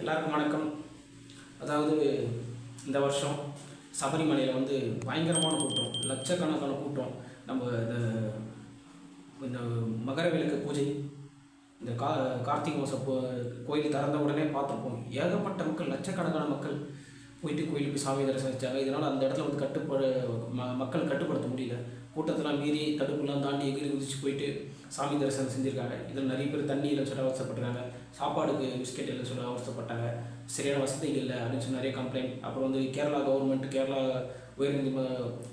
எல்லாருக்கும் வணக்கம். அதாவது இந்த வருஷம் சபரிமலையில் வந்து பயங்கரமான கூட்டம் லட்சக்கணக்கான கூட்டம். நம்ம இந்த இந்த மகர விளக்கு பூஜை இந்த கா கார்த்திகை மாதம் கோயில் திறந்த உடனே பார்த்துருப்போம். ஏகப்பட்ட மக்கள் லட்சக்கணக்கான மக்கள் போயிட்டு கோயிலுக்கு சாமி தரிசனம் வச்சாங்க இதனால் அந்த இடத்துல வந்து கட்டுப்படு ம மக்கள் கட்டுப்படுத்த முடியல. கூட்டத்தெல்லாம் மீறி தடுப்புலாம் தாண்டி எகிரி குதிச்சு போயிட்டு சாமி தரிசனம் செஞ்சுருக்காங்க. இதில் நிறைய பேர் தண்ணி இல்லைன்னு சொல்லி சாப்பாடுக்கு பிஸ்கெட் இல்லைன்னு சொல்லி அவசரப்பட்டாங்க. சரியான வசதிகள் இல்லை அப்படின்னு சொல்லி நிறைய கம்ப்ளைண்ட் அப்புறம் வந்து கேரளா கவர்மெண்ட் கேரளா உயர்நீதிம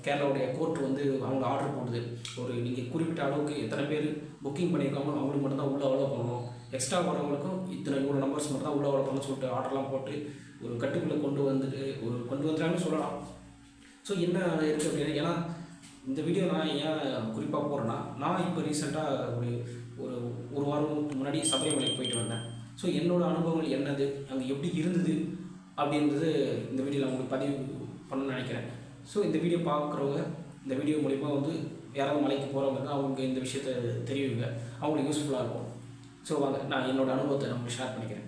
கேரளாவுடைய கோர்ட் வந்து அவங்க ஆர்டர் போடுது. ஒரு நீங்கள் குறிப்பிட்ட அளவுக்கு எத்தனை பேர் புக்கிங் பண்ணியிருக்காங்களோ அவங்களுக்கு மட்டும்தான் உள்ள அவ்வளோ பண்ணணும். எக்ஸ்ட்ரா வரவங்களுக்கும் இத்தனை இவ்வளோ நம்பர்ஸ் மட்டும் தான் உள்ள அவ்வளோ சொல்லிட்டு ஆர்டர்லாம் போட்டு ஒரு கட்டுக்குள்ளே கொண்டு வந்துட்டு ஒரு கொண்டு வந்துட்டாங்கன்னு சொல்லலாம். ஸோ என்ன இருக்குது அப்படின்னா ஏன்னா இந்த வீடியோ நான் ஏன் குறிப்பாக போகிறேன்னா நான் இப்போ ரீசெண்டாக ஒரு ஒரு ஒரு வாரம் முன்னாடி சபரிமலைக்கு போயிட்டு வந்தேன். ஸோ என்னோடய அனுபவங்கள் என்னது? அங்கே எப்படி இருந்தது? அப்படின்றது இந்த வீடியோவில் உங்களுக்கு பதிவு பண்ணணும்னு நினைக்கிறேன். ஸோ இந்த வீடியோ பார்க்குறவங்க இந்த வீடியோ மூலிமா வந்து யாராவது மலைக்கு போகிறவங்க தான் அவங்க இந்த விஷயத்த தெரிவிங்க. அவங்களுக்கு யூஸ்ஃபுல்லாக இருக்கும். ஸோ வாங்க நான் என்னோடய அனுபவத்தை நம்ம ஷேர் பண்ணிக்கிறேன்.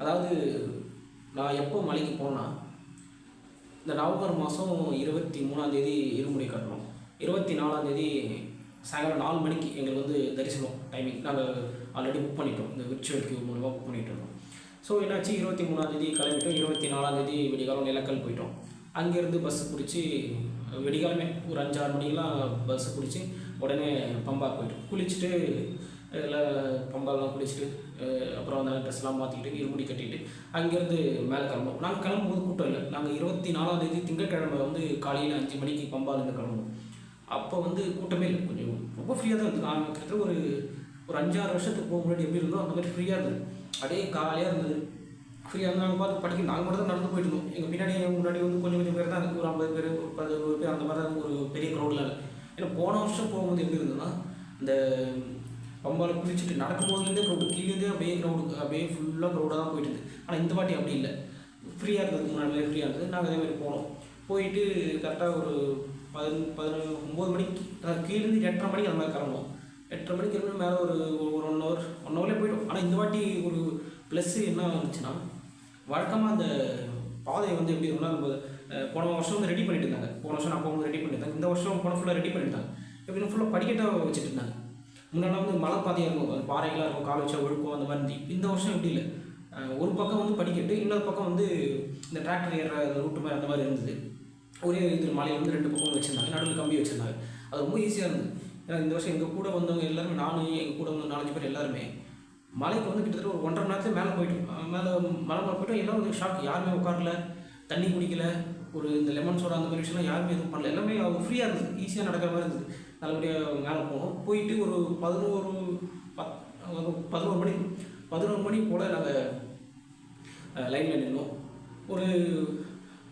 அதாவது நான் எப்போ மலைக்கு போனால் இந்த நவம்பர் மாதம் இருபத்தி மூணாந்தேதி இருமுறை கட்டணும். இருபத்தி நாலாந்தேதி சாயங்காலம் நாலு மணிக்கு எங்களுக்கு வந்து தரிசனம் டைமிங் நாங்கள் ஆல்ரெடி புக் பண்ணிட்டோம். இந்த விர்ச்சுவல் கியூ மூலமாக புக் பண்ணிட்டு இருந்தோம். ஸோ என்னாச்சு? இருபத்தி மூணாந்தேதி கிளம்பிட்டோம் இருபத்தி நாலாந்தேதி விடிகாலம் நிலக்கல் போயிட்டோம். அங்கேருந்து பஸ்ஸு பிடிச்சி விடிகாலமே ஒரு அஞ்சாறு மணிக்கெலாம் பஸ்ஸு பிடிச்சி உடனே பம்பா போயிட்டோம். குளிச்சுட்டு எல்லாம் பம்பாலாம் குளிச்சுட்டு அப்புறம் அந்த ட்ரெஸ்லாம் மாற்றிக்கிட்டு இருமுடி கட்டிட்டு அங்கேருந்து மேலே கிளம்புவோம். நாங்கள் கிளம்பும்போது கூட்டம் இல்லை. நாங்கள் இருபத்தி நாலாம் தேதி திங்கட்கிழமை வந்து காலையில் அஞ்சு மணிக்கு பம்பாலேருந்து கிளம்புவோம். அப்போ வந்து கூட்டமே இல்லை. கொஞ்சம் ரொம்ப ஃப்ரீயாக தான் இருந்தது. நான் கிட்டத்தட்ட ஒரு ஒரு அஞ்சாறு வருஷத்துக்கு போக முன்னாடி எப்படி இருந்தோ அந்த மாதிரி ஃப்ரீயாக இருந்தது. அப்படியே காலையாக இருந்தது. ஃப்ரீயாக இருந்தால் நாங்கள் பார்த்து படிக்க நாங்கள் மட்டும் தான் நடந்து போயிட்டு இருந்தோம். எங்கள் பின்னாடி முன்னாடி வந்து கொஞ்சம் கொஞ்சம் பேர் தான் ஒரு ஐம்பது பேர் ஒரு பதினோரு பேர் அந்த மாதிரி தான் ஒரு பெரிய க்ரௌடில் இல்லை. ஏன்னா போன வருஷம் போகும்போது எப்படி இருந்ததுன்னா இந்த ரொம்ப குளிச்சுட்டு நடக்கும்போதுலேருந்தே க்ரௌடு கீழேருந்தே அப்படியே க்ரௌடு அப்படியே ஃபுல்லாக க்ரௌடாக தான் போயிட்டு இருந்தது. ஆனால் இந்த வாட்டி அப்படி இல்லை. ஃப்ரீயாக இருந்தது முன்னாடி ஃப்ரீயாக இருந்தது. நாங்கள் அதே மாதிரி போனோம். போயிட்டு கரெக்டாக ஒரு பதினொன்று பதினொன்று ஒம்பது மணிக்கு கீழேருந்து எட்டரை மணிக்கு அந்த மாதிரி கிளம்புவோம் எட்டரை மணிக்கு கிளம்பி மேலே ஒரு ஒரு ஒன் ஹவர் ஒன் ஹவர்லேயே போய்டும் ஆனால் இந்த வாட்டி ஒரு ப்ளஸ்ஸு என்ன வந்துச்சுன்னா வழக்கமாக அந்த பாதையை வந்து எப்படி இருக்கும்னா நம்ம போன வருஷம் வந்து ரெடி பண்ணிட்டு இருந்தாங்க. போன வருஷம் நான் போகும்போது ரெடி பண்ணியிருந்தாங்க இந்த வருஷம் போன ஃபுல்லாக ரெடி பண்ணியிருந்தாங்க எப்படின்னா ஃபுல்லாக படிக்கட்டாக வச்சுட்டு இருந்தாங்க. முன்னாடி வந்து மலை பாதையாக இருக்கும். அது பாறைகளாக இருக்கும். கால் வச்சா ஒழுக்கம் அந்த மாதிரி. இருந்துச்சு இந்த வருஷம் எப்படி இல்லை? ஒரு பக்கம் வந்து படிக்கட்டு இன்னொரு பக்கம் வந்து இந்த டிராக்டர் ஏறுற ரூட்டு மாதிரி அந்த மாதிரி இருந்தது. ஒரே இது மலையில் வந்து ரெண்டு பக்கம் வச்சுருந்தாங்க. நடுவில் கம்பி வச்சுருந்தாங்க. அது ரொம்ப ஈஸியாக இருந்தது. ஏன்னா இந்த வருஷம் எங்கள் கூட வந்தவங்க எல்லாருமே நானும் எங்கள் கூட வந்த நாலஞ்சு பேர் எல்லாருமே மலைக்கு வந்து கிட்டத்தட்ட ஒரு ஒன்றரை நேரத்தில் மேலே போயிட்டோம் மேலே மலை மேலே போயிட்டோம். எல்லாம் வந்து ஷாக் யாருமே உட்காரல. தண்ணி குடிக்கல. ஒரு இந்த லெமன் சோடா அந்த மாதிரி விஷயம்லாம் யாருமே எதுவும் பண்ணல. எல்லாமே அவங்க ஃப்ரீயாக இருந்தது. ஈஸியாக நடக்கிற மாதிரி இருந்தது. நல்லபடியாக மேலே போனோம் போயிட்டு ஒரு பதினோரு பத் ஒரு பதினோரு மணி பதினோரு மணி போல் நாங்கள் லைனில் நின்னோம். ஒரு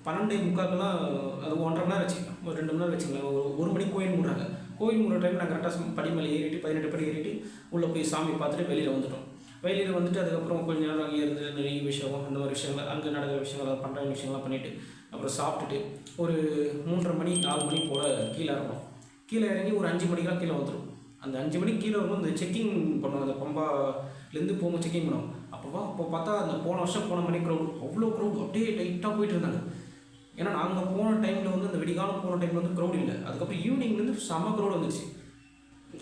பன்னெண்டு முக்காக்கெல்லாம் அது ஒன்றரை மணி நேரம் வச்சுக்கலாம். ஒரு ரெண்டு மணி நேரம் வச்சுக்கலாம். ஒரு ஒரு மணி கோயில் மூடுறாங்க. கோயில் மூடுற டைம் நாங்கள் கரெக்டாக படிமலை ஏறிட்டு பதினெட்டு படி ஏறிட்டு உள்ளே போய் சாமி பார்த்துட்டு வெளியில் வந்துட்டோம். வெளியில் வந்துட்டு அதுக்கப்புறம் கொஞ்ச நேரம் அங்கே இருந்து நிறைய விஷயம் அந்த மாதிரி விஷயங்கள் அங்கே நடக்கிற விஷயங்கள் பண்ணுற விஷயங்கள்லாம் பண்ணிவிட்டு அப்புறம் சாப்பிட்டுட்டு ஒரு மூன்றரை மணி நாலு மணி போல் கீழே இருக்கும் கீழே இறங்கி ஒரு அஞ்சு மணிக்கெலாம் கீழே வந்துடும் அந்த அஞ்சு மணிக்கு கீழே வரும்போது இந்த செக்கிங் பண்ணுவோம் அந்த பம்பாலேருந்து போகும்போது செக்கிங் பண்ணுவோம் அப்போவா அப்போ பார்த்தா அந்த போன வருஷம் போன மணி க்ரௌட் அவ்வளோ க்ரௌட் அப்படியே லைட்டாக போயிட்டு இருந்தாங்க. ஏன்னா நாங்கள் போன டைமில் வந்து அந்த விடிகாலம் போன டைமில் வந்து க்ரௌட் இல்லை. அதுக்கப்புறம் ஈவினிங்லேருந்து செம க்ரௌட் வந்துச்சு.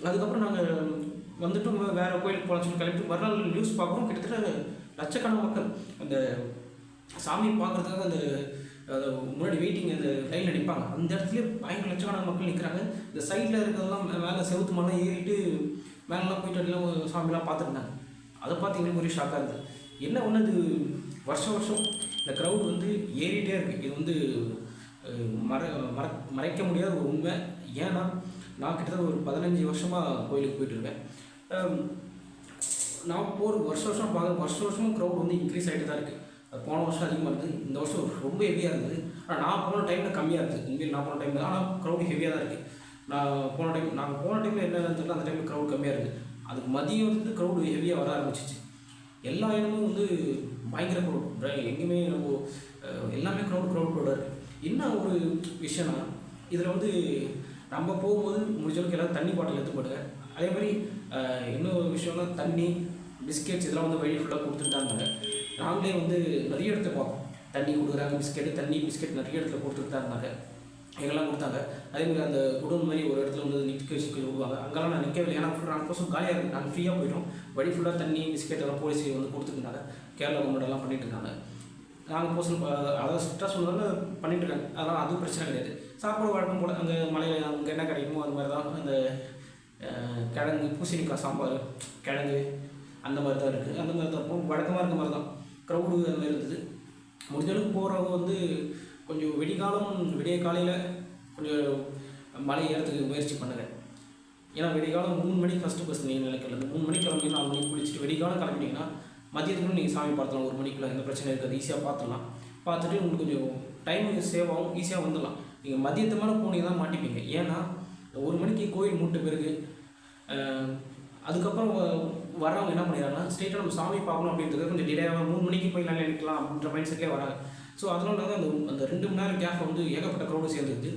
அதுக்கப்புறம் நாங்கள் வந்துட்டு வேறு கோயிலுக்கு போகலாம் சொல்லி கிளம்பிட்டு மறுநாள் நியூஸ் பார்க்குறோம் கிட்டத்தட்ட லட்சக்கணக்கான மக்கள். அந்த சாமி பார்க்கறதுக்காக அந்த முன்னாடி வெயிட்டிங் அந்த லைன் அடிப்பாங்க. அந்த இடத்துல பயங்கர லட்சக்கணக்கான மக்கள் நிற்கிறாங்க இந்த சைடில் இருக்கிறதெல்லாம் மேலே செவுத்து மரம் ஏறிட்டு மேலெலாம் போயிட்டு எல்லாம் சாமிலாம் பார்த்துருந்தாங்க. அதை பார்த்து எங்களுக்கு ஒரே ஷாக்காக இருந்தது. என்ன ஒன்று அது வருஷம் வருஷம் இந்த க்ரௌட் வந்து ஏறிட்டே இருக்குது இது வந்து மற மற மறைக்க முடியாத ஒரு உண்மை. ஏன்னா நான் கிட்டத்தட்ட ஒரு பதினஞ்சு வருஷமாக கோயிலுக்கு போயிட்டுருக்கேன் நான் போகிற வருஷ வருஷம் பார்க்க வருஷ வருஷமும் க்ரௌட் வந்து இன்க்ரீஸ் ஆகிட்டு தான் இருக்குது அது போன வருஷம் அதிகமாக இருந்தது. இந்த வருஷம் ரொம்ப ஹெவியாக இருந்தது. ஆனால் நான் போன டைமில் கம்மியாக இருந்தது. உண்மையில் நான் போன டைமில் ஆனால் க்ரௌட் ஹெவியாக தான் இருக்குது நான் போன டைம் நாங்கள் போன டைமில் என்ன தெரியல அந்த டைமில் க்ரௌட் கம்மியாக இருக்குது அதுக்கு மதியம் வந்து க்ரௌடு ஹெவியாக வர ஆரம்பிச்சிச்சு. எல்லா இடமும் வந்து பயங்கர க்ரௌட் எங்கேயுமே நம்ம எல்லாமே க்ரௌட் க்ரௌட் க்ரௌடாக இருக்குது என்ன ஒரு விஷயம்னா இதில் வந்து நம்ம போகும்போது முடிஞ்ச அளவுக்கு எல்லாரும் தண்ணி பாட்டில் எடுத்து போடுங்க அதே மாதிரி இன்னொரு விஷயம்னா தண்ணி பிஸ்கெட்ஸ் இதெல்லாம் வந்து வழி ஃபுல்லாக கொடுத்துட்டு தான் இருந்தாங்க. நாங்களே வந்து நிறைய இடத்துல பார்த்தோம். தண்ணி கொடுக்குறாங்க பிஸ்கெட்டு தண்ணி பிஸ்கெட் நிறைய இடத்துல கொடுத்துட்டு தான் இருந்தாங்க எங்கெல்லாம் கொடுத்தாங்க? அதே மாதிரி அந்த குடோன் மாதிரி ஒரு இடத்துல வந்து நிற்க வச்சு கொடுப்பாங்க அங்கெல்லாம் நான் நிற்கவில்லை ஏன்னா ஃபுல் நாங்கள் காலியாக இருக்குது நாங்கள் ஃப்ரீயாக போயிட்டோம். வழி ஃபுல்லாக தண்ணி பிஸ்கெட் எல்லாம் போலீஸ் வந்து கொடுத்துருந்தாங்க கேரளா கவர்மெண்ட் எல்லாம் பண்ணிட்டு இருக்காங்க. நாங்கள் போசன் அதாவது ஸ்ட்ரெஸ் சொன்னாலும் பண்ணிட்டு இருக்காங்க. அதெல்லாம் அதுவும் பிரச்சனை கிடையாது. சாப்பாடு வழக்கம் போல் அங்கே மலையில் அங்கே என்ன கிடைக்குமோ அது மாதிரி தான் அந்த கிழங்கு பூசணிக்காய் சாம்பார் கிழங்கு அந்த மாதிரி தான் இருக்குது அந்த மாதிரி தான் இருக்கும். வழக்கமாக இருக்க மாதிரி தான். க்ரௌடு அந்த மாதிரி இருந்தது. முடிஞ்சளவுக்கு போகிறவங்க வந்து கொஞ்சம் வெடிகாலம் விடிய காலையில் கொஞ்சம் மலை ஏறத்துக்கு முயற்சி பண்ணுங்க. ஏன்னா விடிகாலம் மூணு மணிக்கு ஃபஸ்ட்டு பஸ் நீங்கள் நினைக்கிறது மூணு மணிக்கு கிளம்பி நாலு மணிக்கு குளிச்சுட்டு வெடிகாலம் கிளம்பினீங்கன்னா மதியத்துக்குள்ள நீங்கள் சாமி பார்த்துலாம் ஒரு மணிக்குள்ள எந்த பிரச்சனை இருக்காது. ஈஸியாக பார்த்துடலாம். பார்த்துட்டு உங்களுக்கு கொஞ்சம் டைம் சேவ் ஆகும். ஈஸியாக வந்துடலாம். நீங்கள் மதியத்து மேலே போனீங்கன்னா தான் மாட்டிப்பீங்க. ஏன்னா ஒரு மணிக்கு கோயில் மூட்டு பிறகு அதுக்கப்புறம் வரவங்க என்ன பண்ணிடுறாங்கன்னா ஸ்ட்ரெயிட்டாக நம்ம சாமி பார்க்கணும் அப்படின்றது கொஞ்சம் டிலேவாக மூணு மணிக்கு போய் நல்லா நினைக்கலாம் அப்படின்ற மைண்ட் செட்லேயே வராங்க. ஸோ அதனால தான் அந்த அந்த ரெண்டு மணி நேரம் கேப் வந்து ஏகப்பட்ட க்ரௌடு சேர்ந்துருது.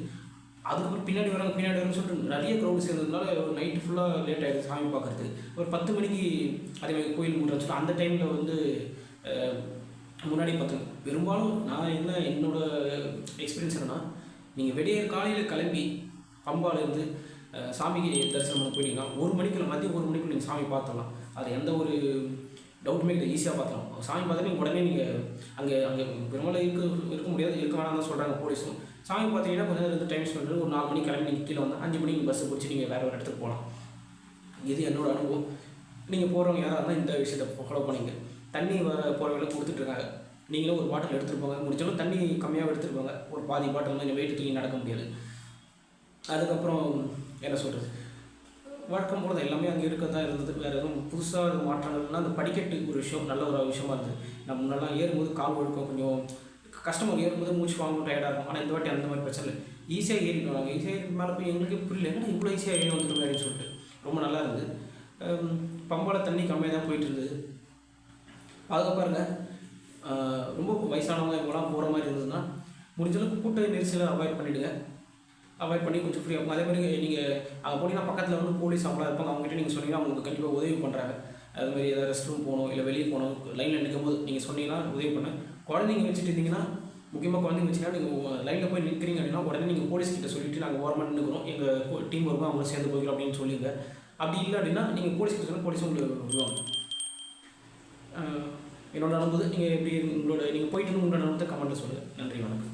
அதுக்கப்புறம் பின்னாடி வராங்க பின்னாடி வரணும்னு சொல்லிட்டு நிறைய க்ரௌடு சேர்ந்ததுனால நைட்டு ஃபுல்லாக லேட் ஆகிடுது சாமி பார்க்குறது ஒரு பத்து மணிக்கு அதே மாதிரி கோயில் மூடுறேன்னு சொல்லிட்டு அந்த டைமில் வந்து முன்னாடி பார்த்துங்க பெரும்பாலும் நான் என்ன என்னோடய எக்ஸ்பீரியன்ஸ் என்னன்னா நீங்கள் வெடிய காலையில் கிளம்பி பம்பாலேருந்து சாமிக்கு தரிசனம் போயிட்டீங்கன்னா ஒரு மணிக்குள்ள மதியம் ஒரு மணிக்குள்ள நீங்கள் சாமி பார்த்துடலாம். அது எந்த ஒரு டவுட்டுமே இல்லை ஈஸியாக பார்த்துலாம் சாமி பார்த்தா நீங்கள் உடனே நீங்கள் அங்கே அங்கே பெரும்பாலும் இருக்க இருக்க முடியாது இருக்க வேணாம் தான் சொல்கிறாங்க போலீஸும். சாமி பார்த்தீங்கன்னா கொஞ்சம் நேரம் டைம் ஸ்பெண்ட் ஒரு நாலு மணிக்கு கிளம்பி நீங்கள் கீழே வந்து அஞ்சு மணிக்கு பஸ்ஸு பிடிச்சி நீங்கள் வேறு ஒரு இடத்துக்கு போகலாம். இது என்னோட அனுபவம். நீங்கள் போகிறவங்க யாராக இருந்தால் இந்த விஷயத்தை ஃபாலோ பண்ணிங்க. தண்ணி வர போகிறவங்கள கொடுத்துட்ருக்காங்க நீங்களும் ஒரு பாட்டில் எடுத்துகிட்டு போங்க. முடிச்சாலும் தண்ணி கம்மியாக எடுத்துகிட்டு போங்க. ஒரு பாதி பாட்டில் வந்து வெயிட் தூக்கி நடக்க முடியாது. அதுக்கப்புறம் என்ன சொல்கிறது வழக்கம் போல் எல்லாமே அங்கே இருக்க தான் இருந்தது. வேறு எதுவும் புதுசாக எதுவும் மாற்றங்கள்னா அந்த படிக்கட்டு ஒரு விஷயம் நல்ல ஒரு விஷயமா இருந்தது. நம்ம முன்னெல்லாம் ஏறும்போது கால் ஒழுக்கம் கொஞ்சம் கஷ்டமாக ஏறும்போது மூச்சு வாங்கும் டயர்டாக இருக்கும் ஆனால் இந்த வாட்டி அந்த மாதிரி பிரச்சனை இல்லை. ஈஸியாக ஏறிட்டு வராங்க ஈஸியாக ஏறி மேலே போய் எங்களுக்கே புரியல. என்ன இவ்வளோ ஈஸியாக ஏறி வந்துட்டு அப்படின்னு சொல்லிட்டு ரொம்ப நல்லா இருந்தது. ஹம், தண்ணி கம்மியாக தான் போயிட்டு இருந்தது. பாதுகாப்பாக பாருங்கள் ரொம்ப வயசானவங்க இவங்களாம் போகிற மாதிரி இருந்ததுன்னா முடிஞ்ச அளவுக்கு கூட்ட நெரிசலை அவாய்ட் பண்ணிவிடுங்க அவாய்ட் பண்ணி கொஞ்சம் ஃப்ரீ ஆகும். அதே மாதிரி நீங்கள் அங்கே போனீங்கன்னா பக்கத்தில் வந்து போலீஸ் அவங்களாம் இருப்பாங்க. அவங்ககிட்ட நீங்கள் சொன்னீங்கன்னா அவங்களுக்கு கண்டிப்பாக உதவி பண்ணுறாங்க அது மாதிரி ஏதாவது ரெஸ்ட் ரூம் போகணும் இல்லை வெளியே போகணும் லைனில் நிற்கும் போது நீங்கள் சொன்னீங்கன்னா உதவி பண்ண குழந்தைங்க வச்சுட்டு இருந்தீங்கன்னா முக்கியமாக குழந்தைங்க வச்சுன்னா நீங்கள் லைனில் போய் நிற்கிறீங்க அப்படின்னா உடனே நீங்கள் போலீஸ் கிட்ட சொல்லிட்டு நாங்கள் ஓரமாக நின்றுக்கிறோம் எங்கள் டீம் வருவோம் அவங்க சேர்ந்து போய்க்கிறோம் அப்படின்னு சொல்லியிருந்தேன் அப்படி இல்லை அப்படின்னா நீங்கள் போலீஸ் கிட்ட சொன்னால் போலீஸ் உங்களுக்கு வருவாங்க என்னோட அனுபவம் நீங்கள் எப்படி உங்களோட நீங்கள் போயிட்டு இருந்த உங்களோட அனுபவத்தை கமெண்ட்டில் சொல்லுங்கள் நன்றி வணக்கம்.